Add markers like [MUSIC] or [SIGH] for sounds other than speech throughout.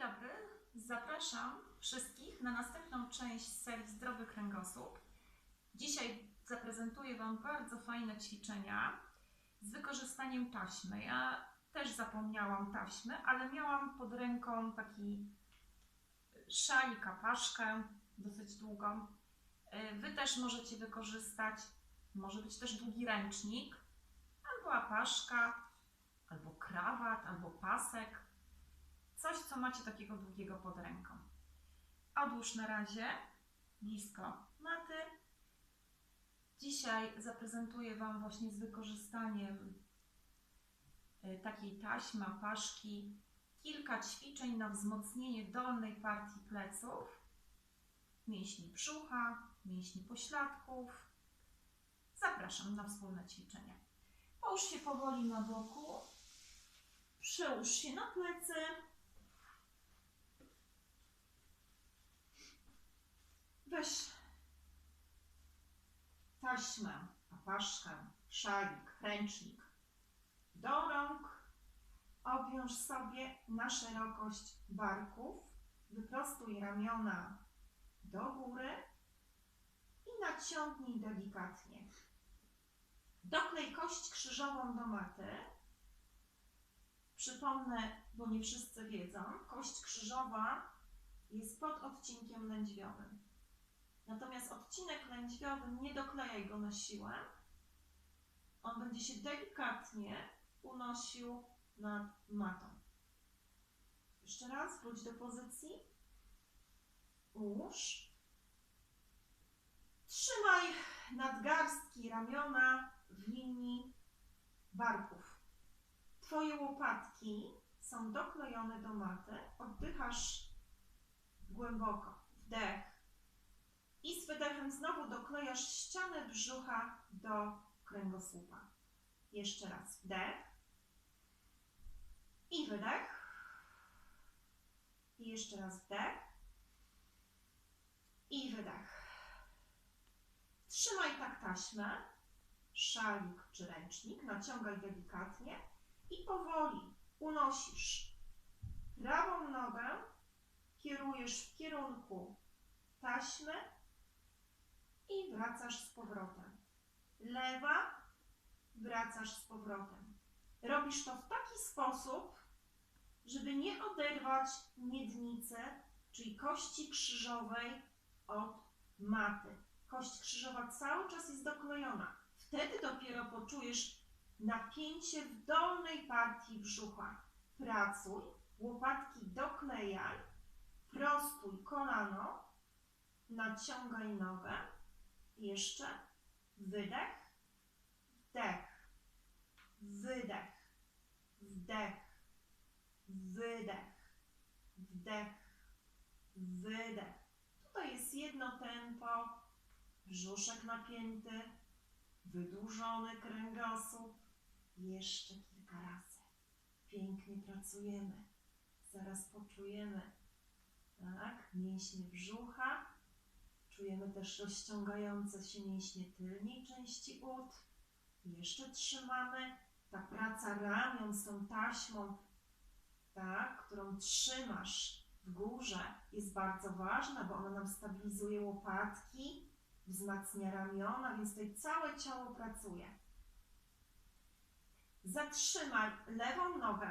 dobry, zapraszam wszystkich na następną część serii Zdrowy Kręgosłup. Dzisiaj zaprezentuję Wam bardzo fajne ćwiczenia z wykorzystaniem taśmy. Ja też zapomniałam taśmy, ale miałam pod ręką taki szalik, apaszkę dosyć długą. Y, Wy też możecie wykorzystać, może być też długi ręcznik, albo apaszka, albo krawat, albo pasek. Coś, co macie takiego długiego pod ręką. Odłóż na razie blisko maty. Dzisiaj zaprezentuję Wam właśnie z wykorzystaniem y, takiej taśmy, apaszki, kilka ćwiczeń na wzmocnienie dolnej partii pleców, mięśni brzucha, mięśni pośladków. Zapraszam na wspólne ćwiczenia. Połóż się powoli na boku. Przełóż się na plecy. Weź taśmę, apaszkę, szalik, ręcznik do rąk. Obwiąż sobie na szerokość barków. Wyprostuj ramiona do góry i naciągnij delikatnie. Doklej kość krzyżową do maty. Przypomnę, bo nie wszyscy wiedzą, kość krzyżowa jest pod odcinkiem lędźwiowym. Natomiast odcinek lędźwiowy nie doklejaj go na siłę. On będzie się delikatnie unosił nad matą. Jeszcze raz, wróć do pozycji. Ułóż. Trzymaj nadgarstki, ramiona w linii barków. Twoje łopatki są doklejone do maty. Oddychasz głęboko. Wdech. I z wydechem znowu doklejasz ścianę brzucha do kręgosłupa. Jeszcze raz. Wdech. I wydech. I jeszcze raz wdech. I wydech. Trzymaj tak taśmę, szalik czy ręcznik, naciągaj delikatnie i powoli unosisz prawą nogę, kierujesz w kierunku taśmy i wracasz z powrotem. Lewa, wracasz z powrotem. Robisz to w taki sposób, żeby nie oderwać miednicy, czyli kości krzyżowej od maty. Kość krzyżowa cały czas jest doklejona. Wtedy dopiero poczujesz napięcie w dolnej partii brzucha. Pracuj, łopatki doklejaj, prostuj kolano, naciągaj nogę. Jeszcze wydech, wdech, wydech, wdech, wydech, wdech, wydech. Tutaj jest jedno tempo, brzuszek napięty, wydłużony kręgosłup. Jeszcze kilka razy. Pięknie pracujemy. Zaraz poczujemy, tak, mięśnie brzucha. Czujemy też rozciągające się mięśnie tylnej części ud. Jeszcze trzymamy. Ta praca ramion z tą taśmą, tak, którą trzymasz w górze, jest bardzo ważna, bo ona nam stabilizuje łopatki, wzmacnia ramiona, więc tutaj całe ciało pracuje. Zatrzymaj lewą nogę,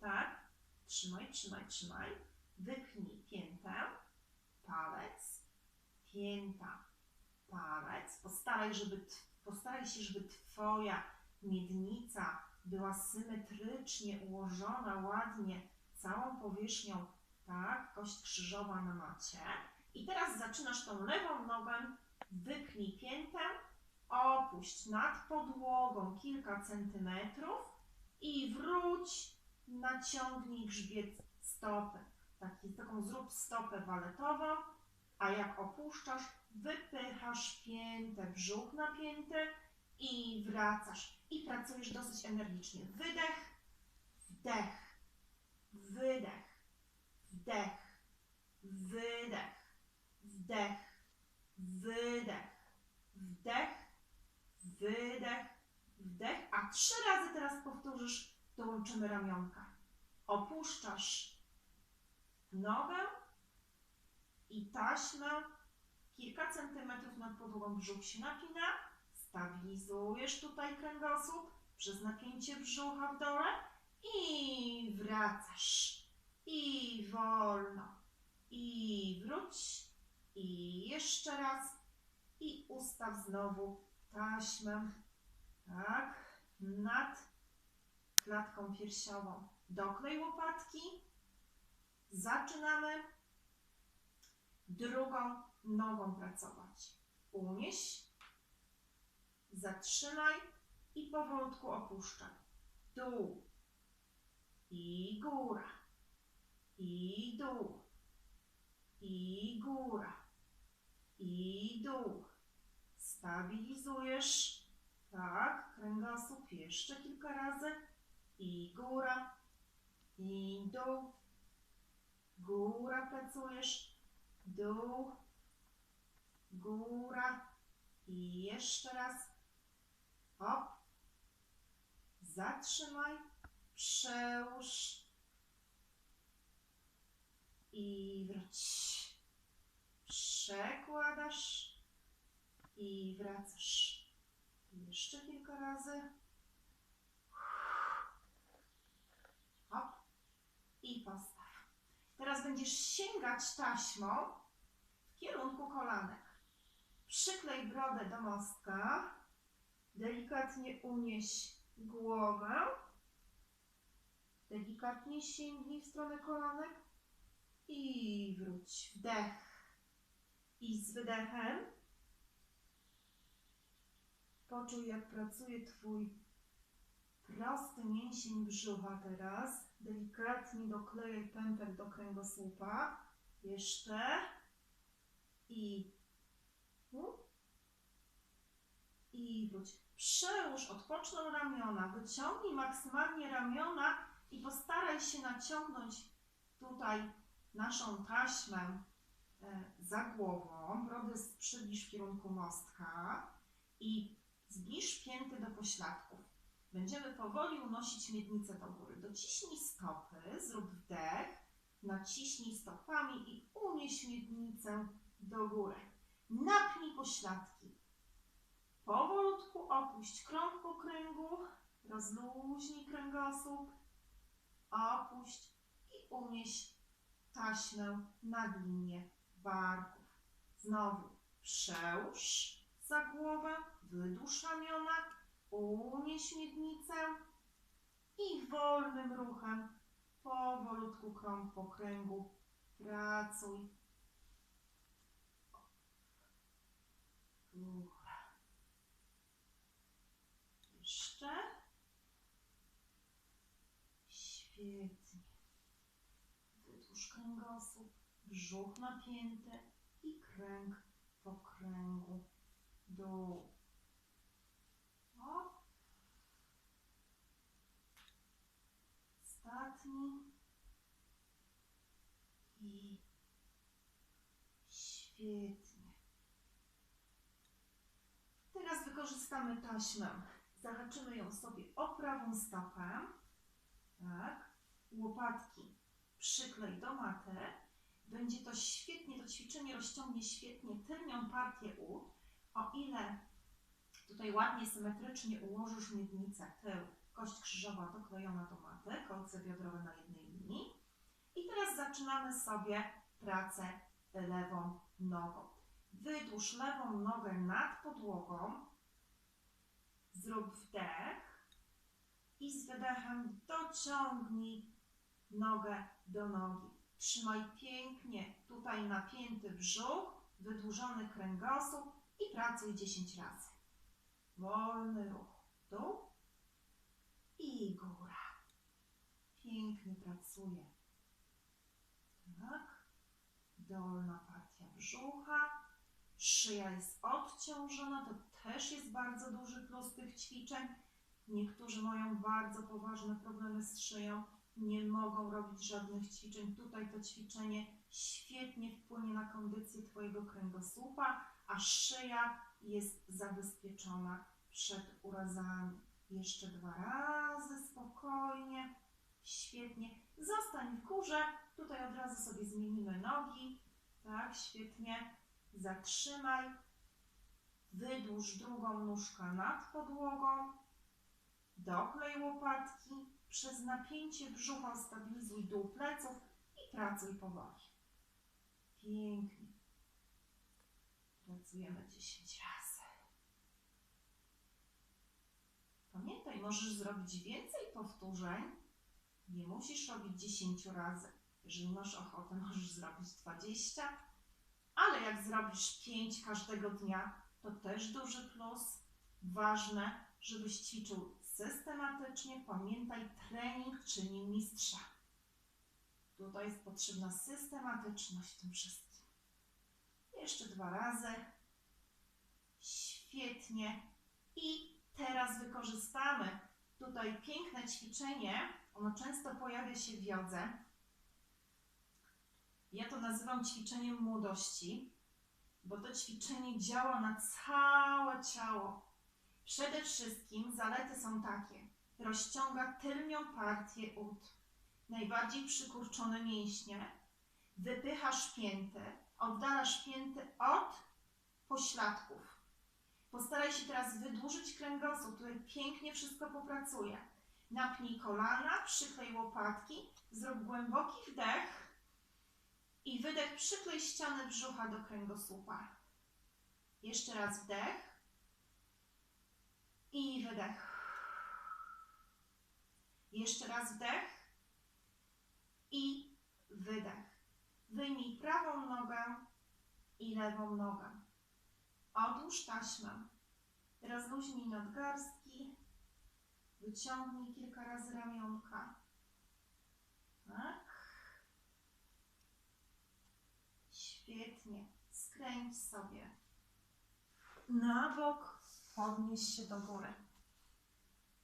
tak? Trzymaj, trzymaj, trzymaj. Wypnij piętę, palec, pięta, palec. Postaraj, żeby, postaraj się, żeby Twoja miednica była symetrycznie ułożona, ładnie, całą powierzchnią, tak? Kość krzyżowa na macie. I teraz zaczynasz tą lewą nogę, wypnij piętę, opuść nad podłogą kilka centymetrów i wróć, naciągnij grzbiet stopy. Taki, taką zrób stopę waletową, a jak opuszczasz, wypychasz piętę, brzuch napięty i wracasz. I pracujesz dosyć energicznie. Wydech, wdech, wydech, wdech, wydech, wdech, wydech, wdech, wydech, wdech, a trzy razy teraz powtórzysz, dołączymy ramionka. Opuszczasz nogę i taśmę kilka centymetrów nad podłogą. Brzuch się napina. Stabilizujesz tutaj kręgosłup przez napięcie brzucha w dole i wracasz. I wolno. I wróć. I jeszcze raz. I ustaw znowu taśmę. Tak. Nad klatką piersiową. Doklej łopatki. Zaczynamy drugą nogą pracować. Unieś, zatrzymaj i powolutku opuszczaj. Dół i góra i dół i góra i dół. Stabilizujesz. Tak, kręgosłup jeszcze kilka razy. I góra, i dół. Góra pracujesz, dół, góra i jeszcze raz. Hop. Zatrzymaj, przełóż i wróć. Przekładasz i wracasz. Jeszcze kilka razy. Hop. I postaw. Teraz będziesz sięgać taśmą w kierunku kolanek. Przyklej brodę do mostka. Delikatnie unieś głowę. Delikatnie sięgnij w stronę kolanek. I wróć. Wdech. I z wydechem poczuj, jak pracuje Twój prosty mięsień brzucha teraz. Delikatnie doklejaj pępek do kręgosłupa. Jeszcze. I. I wróć. Przełóż, odpoczną ramiona. Wyciągnij maksymalnie ramiona i postaraj się naciągnąć tutaj naszą taśmę e, za głową. Brodę przybliż w kierunku mostka i zbliż pięty do pośladków. Będziemy powoli unosić miednicę do góry. Dociśnij stopy, zrób wdech, naciśnij stopami i unieś miednicę do góry. Napnij pośladki. Powolutku opuść krąg po kręgu, rozluźnij kręgosłup, opuść i unieś taśmę nad linię barków. Znowu przełóż za głowę, wydłuż ramiona, unieś miednicę i wolnym ruchem powolutku krąg po kręgu pracuj. Góra. Jeszcze. Świetnie. Wydłuż kręgosłup, brzuch napięty i kręg po kręgu. Dół. Hop. Ostatni. I świetnie. Teraz wykorzystamy taśmę. Zahaczymy ją sobie o prawą stopę. Tak. Łopatki przyklej do maty. Będzie to świetnie, to ćwiczenie rozciągnie świetnie tylnią partię ud. O ile tutaj ładnie, symetrycznie ułożysz miednicę, tył, kość krzyżowa doklejona do maty, kolce biodrowe na jednej linii. I teraz zaczynamy sobie pracę lewą nogą. Wydłuż lewą nogę nad podłogą, zrób wdech i z wydechem dociągnij nogę do nogi. Trzymaj pięknie tutaj napięty brzuch, wydłużony kręgosłup i pracuj 10 razy. Wolny ruch. Dół i góra. Pięknie pracuje. Tak. Dolna partia brzucha. Szyja jest odciążona. To też jest bardzo duży plus tych ćwiczeń. Niektórzy mają bardzo poważne problemy z szyją. Nie mogą robić żadnych ćwiczeń. Tutaj to ćwiczenie świetnie wpłynie na kondycję Twojego kręgosłupa, a szyja jest zabezpieczona przed urazami. Jeszcze dwa razy spokojnie. Świetnie. Zostań w powtórze. Tutaj od razu sobie zmienimy nogi. Tak, świetnie. Zatrzymaj. Wydłuż drugą nóżkę nad podłogą. Doklej łopatki. Przez napięcie brzucha stabilizuj dół pleców i pracuj powoli. Pięknie. Pracujemy 10 razy. Pamiętaj, możesz zrobić więcej powtórzeń. Nie musisz robić 10 razy. Jeżeli masz ochotę, [LAUGHS] możesz zrobić 20. Ale jak zrobisz 5 każdego dnia, to też duży plus. Ważne, żebyś ćwiczył systematycznie. Pamiętaj, trening czyni mistrza. Tutaj jest potrzebna systematyczność w tym wszystkim. Jeszcze dwa razy. Świetnie. I teraz wykorzystamy tutaj piękne ćwiczenie. Ono często pojawia się w jodze. Ja to nazywam ćwiczeniem młodości, bo to ćwiczenie działa na całe ciało. Przede wszystkim zalety są takie. Rozciąga tylnią partię ud, najbardziej przykurczone mięśnie, wypycha szpięty, oddala szpięty od pośladków. Postaraj się teraz wydłużyć kręgosłup, który pięknie wszystko popracuje. Napnij kolana, przyklej łopatki, zrób głęboki wdech i wydech, przyklej ścianę brzucha do kręgosłupa. Jeszcze raz wdech i wydech. Jeszcze raz wdech i wydech. Wyjmij prawą nogę i lewą nogę. Odłóż taśmę. Rozluźnij nadgarstki. Wyciągnij kilka razy ramionka. Tak. Świetnie. Skręć sobie. Na bok. Podnieś się do góry.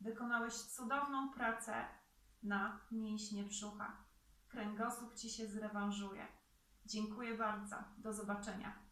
Wykonałeś cudowną pracę na mięśnie brzucha. Kręgosłup Ci się zrewanżuje. Dziękuję bardzo. Do zobaczenia.